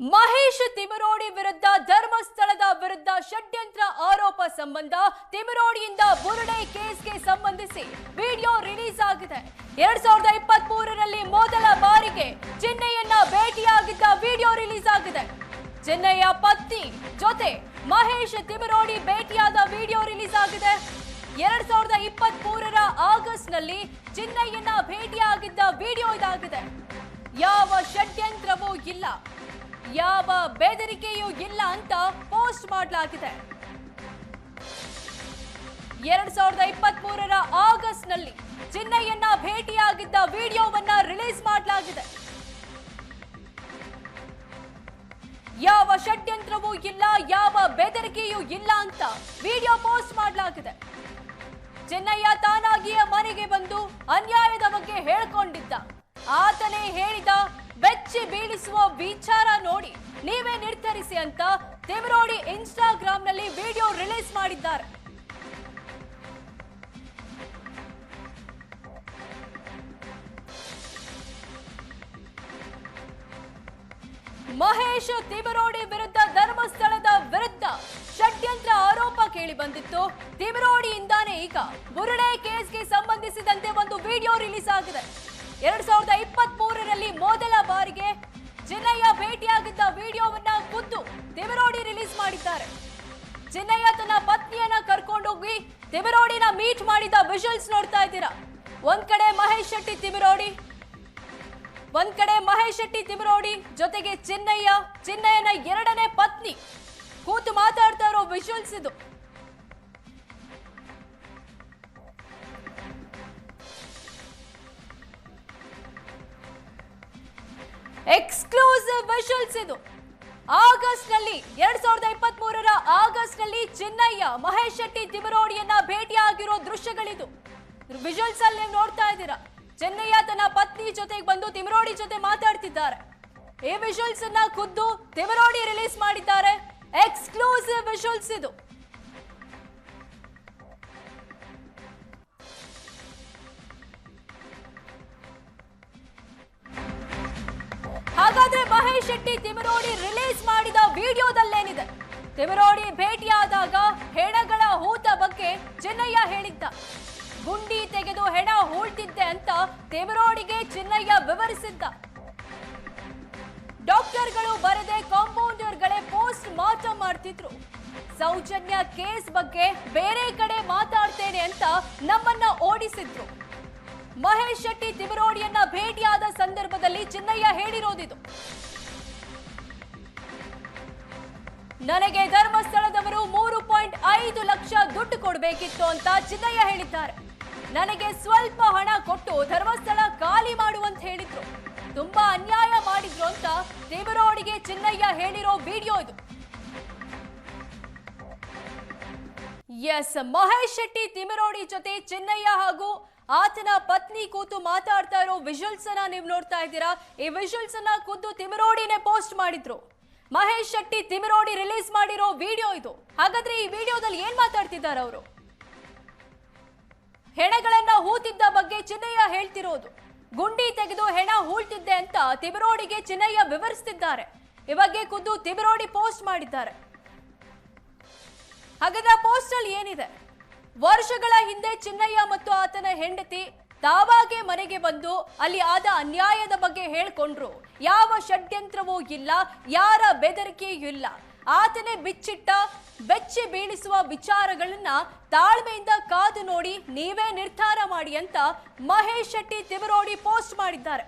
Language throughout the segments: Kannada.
ಮಹೇಶ್ ತಿಮರೋಡಿ ವಿರುದ್ಧ ಧರ್ಮಸ್ಥಳದ ವಿರುದ್ಧ ಷಡ್ಯಂತ್ರ ಆರೋಪ ಸಂಬಂಧ ತಿಮರೋಡಿಯಿಂದ ಬುರುಡೆ ಕೇಸ್ಗೆ ಸಂಬಂಧಿಸಿ ವಿಡಿಯೋ ರಿಲೀಸ್ ಆಗಿದೆ ಎರಡ್ ಸಾವಿರದ ಇಪ್ಪತ್ತ್ ಮೂರರಲ್ಲಿ ಮೊದಲ ಬಾರಿಗೆ ಚೆನ್ನೈಯನ್ನ ಭೇಟಿಯಾಗಿದ್ದ ವಿಡಿಯೋ ರಿಲೀಸ್ ಆಗಿದೆ ಚೆನ್ನೈಯ ಪತ್ನಿ ಜೊತೆ ಮಹೇಶ್ ತಿಮರೋಡಿ ಭೇಟಿಯಾದ ವಿಡಿಯೋ ರಿಲೀಸ್ ಆಗಿದೆ ಎರಡ್ ಸಾವಿರದ ಇಪ್ಪತ್ತ್ ಮೂರರ ಆಗಸ್ಟ್ನಲ್ಲಿ ಚೆನ್ನೈಯನ್ನ ಭೇಟಿಯಾಗಿದ್ದ ವಿಡಿಯೋ ಇದಾಗಿದೆ. ಯಾವ ಷಡ್ಯಂತ್ರವೂ ಇಲ್ಲ. ಯಾವ ಬೆದರಿಕೆಯೂ ಇಲ್ಲ ಅಂತ ಪೋಸ್ಟ್ ಮಾಡಲಾಗಿದೆ. ಎರಡ್ ಸಾವಿರದ ಇಪ್ಪತ್ತ್ ಮೂರರ ಆಗಸ್ಟ್ನಲ್ಲಿ ಚೆನ್ನೈಯನ್ನ ಭೇಟಿಯಾಗಿದ್ದ ವಿಡಿಯೋವನ್ನ ರಿಲೀಸ್ ಮಾಡಲಾಗಿದೆ. ಯಾವ ಷಡ್ಯಂತ್ರವೂ ಇಲ್ಲ, ಯಾವ ಬೆದರಿಕೆಯೂ ಇಲ್ಲ ಅಂತ ವಿಡಿಯೋ ಪೋಸ್ಟ್ ಮಾಡಲಾಗಿದೆ. ಚೆನ್ನಯ್ಯ ತಾನಾಗಿಯೇ ಮನೆಗೆ ಬಂದು ಅನ್ಯಾಯದ ಬಗ್ಗೆ ಹೇಳ್ಕೊಂಡಿದ್ದ. ಆತನೇ ಹೇಳಿದ ಬೆಚ್ಚಿ ಬೀಳಿಸುವ ವಿಚಾರ ನೋಡಿ. ನೀವೇ ನಿರ್ಧರಿಸಿ ಅಂತ ತಿಮರೋಡಿ ಇನ್ಸ್ಟಾಗ್ರಾಂನಲ್ಲಿ ವಿಡಿಯೋ ರಿಲೀಸ್ ಮಾಡಿದ್ದಾರೆ. ಮಹೇಶ್ ತಿಮರೋಡಿ ವಿರುದ್ಧ ಧರ್ಮಸ್ಥಳದ ವಿರುದ್ಧ ಷಡ್ಯಂತ್ರ ಆರೋಪ ಕೇಳಿ ಬಂದಿತ್ತು. ತಿಮರೋಡಿಯಿಂದಾನೇ ಈಗ ಬುರುಡೆ ಕೇಸ್ಗೆ ಸಂಬಂಧಿಸಿದಂತೆ ಒಂದು ವಿಡಿಯೋ ರಿಲೀಸ್ ಆಗಿದೆ. ಎರಡ್ ಸಾವಿರದ ಇಪ್ಪತ್ತ್ ಮೂರರಲ್ಲಿ ಮೊದಲ ಬಾರಿಗೆ ಚೆನ್ನಯ್ಯ ಭೇಟಿಯಾಗಿದ್ದ ವಿಡಿಯೋವನ್ನ ಖುದ್ದು ತಿಮರೋಡಿ ರಿಲೀಸ್ ಮಾಡಿದ್ದಾರೆ. ಚೆನ್ನಯ್ಯ ತನ್ನ ಪತ್ನಿಯನ್ನ ಕರ್ಕೊಂಡೋಗಿ ತಿಮರೋಡಿನ ಮೀಟ್ ಮಾಡಿದ ವಿಷಲ್ಸ್ ನೋಡ್ತಾ ಇದ್ದೀರಾ? ಒಂದ್ ಕಡೆ ಮಹೇಶ್ ಶೆಟ್ಟಿ ತಿಮರೋಡಿ ಒಂದ್ ಕಡೆ ಮಹೇಶ್ ಶೆಟ್ಟಿ ತಿಮರೋಡಿ ಜೊತೆಗೆ ಚೆನ್ನಯ್ಯ, ಚೆನ್ನಯ್ಯನ ಎರಡನೇ ಪತ್ನಿ ಕೂತು ಮಾತಾಡ್ತಾ ಇರೋ ವಿಷಲ್ಸ್ ಇದು. ಎಕ್ಸ್ಕ್ಲೂಸಿವ್ ವಿಜುವಲ್ಸ್ ಇದು. ಆಗಸ್ಟ್ನಲ್ಲಿ ಎರಡ್ ಸಾವಿರದ ಇಪ್ಪತ್ತ್ ಮೂರರ ಆಗಸ್ಟ್ನಲ್ಲಿ ಚಿನ್ನಯ್ಯ, ಮಹೇಶ್ ಶೆಟ್ಟಿ ತಿಮರೋಡಿಯನ್ನ ಭೇಟಿಯಾಗಿರೋ ದೃಶ್ಯಗಳಿದು. ವಿಜುವಲ್ಸ್ ಅಲ್ಲಿ ನೀವು ನೋಡ್ತಾ ಇದ್ದೀರಾ? ಚೆನ್ನಯ್ಯ ತನ್ನ ಪತ್ನಿ ಜೊತೆಗೆ ಬಂದು ತಿಮರೋಡಿ ಜೊತೆ ಮಾತಾಡ್ತಿದ್ದಾರೆ. ಈ ವಿಜುವಲ್ಸ್ ಅನ್ನ ಖುದ್ದು ತಿಮರೋಡಿ ರಿಲೀಸ್ ಮಾಡಿದ್ದಾರೆ. ಎಕ್ಸ್ಕ್ಲೂಸಿವ್ ವಿಜುವಲ್ಸ್ ಇದು. ಶೆಟ್ಟಿ ತಿಮರೋಡಿ ರಿಲೀಸ್ ಮಾಡಿದ ವಿಡಿಯೋದಲ್ಲೇನಿದೆ. ತಿಮರೋಡಿ ಭೇಟಿಯಾದಾಗ ಹೆಣಗಳ ಹೂತ ಬಗ್ಗೆ ಚಿನ್ನಯ್ಯ ಹೇಳಿದ್ದ. ಗುಂಡಿ ತೆಗೆದು ಹೆಣ ಹೂಳ್ತಿದ್ದೆ ಅಂತ ತಿಮರೋಡಿಗೆ ಚಿನ್ನಯ್ಯ ವಿವರಿಸಿದ್ದ. ಡಾಕ್ಟರ್ಗಳು ಬರದೆ ಕಾಂಪೌಂಡರ್ಗಳೇ ಪೋಸ್ಟ್ ಮಾರ್ಟಮ್ ಮಾಡ್ತಿದ್ರು. ಸೌಜನ್ಯ ಕೇಸ್ ಬಗ್ಗೆ ಬೇರೆ ಕಡೆ ಮಾತಾಡ್ತೇನೆ ಅಂತ ನಮ್ಮನ್ನ ಓಡಿಸಿದ್ರು. ಮಹೇಶ್ ಶೆಟ್ಟಿ ತಿಮರೋಡಿಯನ್ನ ಭೇಟಿಯಾದ ಸಂದರ್ಭದಲ್ಲಿ ಚಿನ್ನಯ್ಯ ಹೇಳಿರೋದಿದು. ನನಗೆ ಧರ್ಮಸ್ಥಳದವರು ಮೂರು ಪಾಯಿಂಟ್ ಐದು ಲಕ್ಷ ದುಡ್ಡು ಕೊಡಬೇಕಿತ್ತು ಅಂತ ಚಿನ್ನಯ್ಯ ಹೇಳಿದ್ದಾರೆ. ನನಗೆ ಸ್ವಲ್ಪ ಹಣ ಕೊಟ್ಟು ಧರ್ಮಸ್ಥಳ ಖಾಲಿ ಮಾಡುವಂತ ಹೇಳಿದ್ರು. ತುಂಬಾ ಅನ್ಯಾಯ ಮಾಡಿದ್ರು ಅಂತ ದೇವರೋಡಿಗೆ ಚಿನ್ನಯ್ಯ ಹೇಳಿರೋ ವಿಡಿಯೋ ಇದು. ಎಸ್, ಮಹೇಶ್ ಶೆಟ್ಟಿ ತಿಮರೋಡಿ ಜೊತೆ ಚಿನ್ನಯ್ಯ ಹಾಗೂ ಆತನ ಪತ್ನಿ ಕೂತು ಮಾತಾಡ್ತಾ ಇರೋ ವಿಜುವಲ್ಸ್ ಅನ್ನ ನೀವು ನೋಡ್ತಾ ಇದ್ದೀರಾ? ಈ ವಿಜುವಲ್ಸ್ ಅನ್ನ ಖುದ್ದು ತಿಮರೋಡಿನೇ ಪೋಸ್ಟ್ ಮಾಡಿದ್ರು. ಮಹೇಶ್ ಶೆಟ್ಟಿ ತಿಮಿರೋಡಿ ರಿಲೀಸ್ ಮಾಡಿರೋ ವಿಡಿಯೋ ಇದು. ಹಾಗಾದ್ರೆ ಈ ವಿಡಿಯೋದಲ್ಲಿ ಏನ್ ಮಾತಾಡ್ತಿದ್ದಾರೆ ಅವರು? ಹೆಣಗಳನ್ನ ಹೂತಿದ್ದ ಬಗ್ಗೆ ಚಿನ್ನಯ್ಯ ಹೇಳ್ತಿರೋದು. ಗುಂಡಿ ತೆಗೆದು ಹೆಣ ಹೂಳ್ತಿದ್ದೆ ಅಂತ ತಿಮಿರೋಡಿಗೆ ಚಿನ್ನಯ್ಯ ವಿವರಿಸ್ತಿದ್ದಾರೆ. ಈ ಬಗ್ಗೆ ಖುದ್ದು ತಿಮಿರೋಡಿ ಪೋಸ್ಟ್ ಮಾಡಿದ್ದಾರೆ. ಹಾಗಾದ್ರೆ ಪೋಸ್ಟ್ ಅಲ್ಲಿ ಏನಿದೆ? ವರ್ಷಗಳ ಹಿಂದೆ ಚಿನ್ನಯ್ಯ ಮತ್ತು ಆತನ ಹೆಂಡತಿ ತಾವಾಗೆ ಮನೆಗೆ ಬಂದು ಅಲ್ಲಿ ಆದ ಅನ್ಯಾಯದ ಬಗ್ಗೆ ಹೇಳ್ಕೊಂಡ್ರು. ಯಾವ ಷಡ್ಯಂತ್ರವೂ ಇಲ್ಲ, ಯಾರ ಬೆದರಿಕೆಯೂ ಇಲ್ಲ. ಆತನೇ ಬಿಚ್ಚಿಟ್ಟ, ಬೆಚ್ಚಿ ಬೀಳಿಸುವ ವಿಚಾರಗಳನ್ನ ತಾಳ್ಮೆಯಿಂದ ಕಾದು ನೋಡಿ ನೀವೇ ನಿರ್ಧಾರ ಮಾಡಿ ಅಂತ ಮಹೇಶ್ ಶೆಟ್ಟಿ ತಿಮರೋಡಿ ಪೋಸ್ಟ್ ಮಾಡಿದ್ದಾರೆ.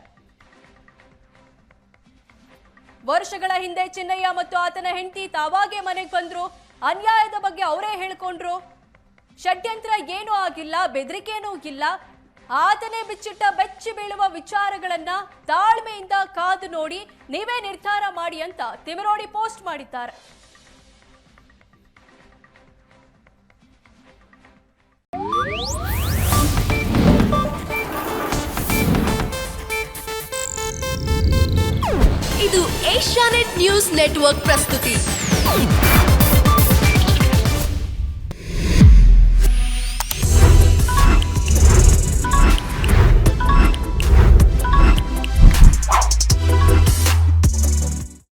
ವರ್ಷಗಳ ಹಿಂದೆ ಚಿನ್ನಯ್ಯ ಮತ್ತು ಆತನ ಹೆಂಡತಿ ತಾವಾಗೆ ಮನೆಗೆ ಬಂದ್ರು. ಅನ್ಯಾಯದ ಬಗ್ಗೆ ಅವರೇ ಹೇಳ್ಕೊಂಡ್ರು. ಷಡ್ಯಂತ್ರ ಏನೂ ಆಗಿಲ್ಲ, ಬೆದರಿಕೆನೂ ಇಲ್ಲ. ಆತನೇ ಬಿಚ್ಚಿಟ್ಟ ಬೆಚ್ಚಿ ಬೀಳುವ ವಿಚಾರಗಳನ್ನ ತಾಳ್ಮೆಯಿಂದ ಕಾದು ನೋಡಿ ನೀವೇ ನಿರ್ಧಾರ ಮಾಡಿ ಅಂತ ತಿಮರೋಡಿ ಪೋಸ್ಟ್ ಮಾಡಿದ್ದಾರೆ. ಇದು ಏಷ್ಯಾನೆಟ್ ನ್ಯೂಸ್ ನೆಟ್ವರ್ಕ್ ಪ್ರಸ್ತುತಿ.